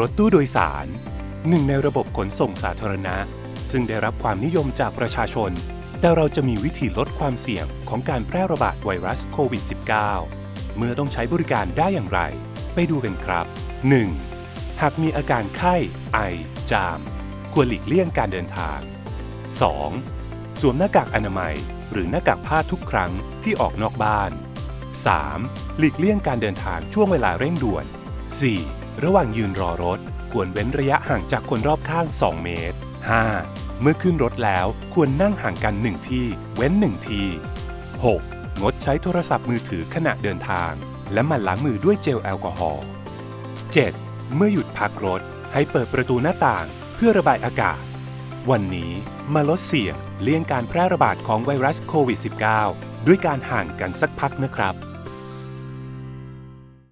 รถตู้โดยสาร หนึ่งในระบบขนส่งสาธารณะ ซึ่งได้รับความนิยมจากประชาชน แต่เราจะมีวิธีลดความเสี่ยงของการแพร่ระบาดไวรัสโควิด -19 เมื่อต้องใช้บริการได้อย่างไร ไปดูกันครับ 1. หากมีอาการไข้ ไอ จาม ควรหลีกเลี่ยงการเดินทาง 2. สวมหน้ากากอนามัย หรือหน้ากากผ้าทุกครั้งที่ออกนอกบ้าน 3. หลีกเลี่ยงการเดินทางช่วงเวลาเร่งด่วน 4. ระหว่างยืนรอรถ ควรเว้นระยะห่างจากคนรอบข้าง 2 เมตร 5. เมื่อขึ้นรถแล้วควรนั่งห่างกัน 1 ที่ เว้น 1 ที่ 6. งดใช้โทรศัพท์มือถือขณะเดินทาง และหมั่นล้างมือด้วยเจลแอลกอฮอล์ 7. เมื่อหยุดพักรถ ให้เปิดประตูหน้าต่างเพื่อระบายอากาศ วันนี้มาลดเสี่ยงเลี่ยงการแพร่ระบาดของไวรัสโควิด -19 ด้วยการห่างกันสักพักนะครับ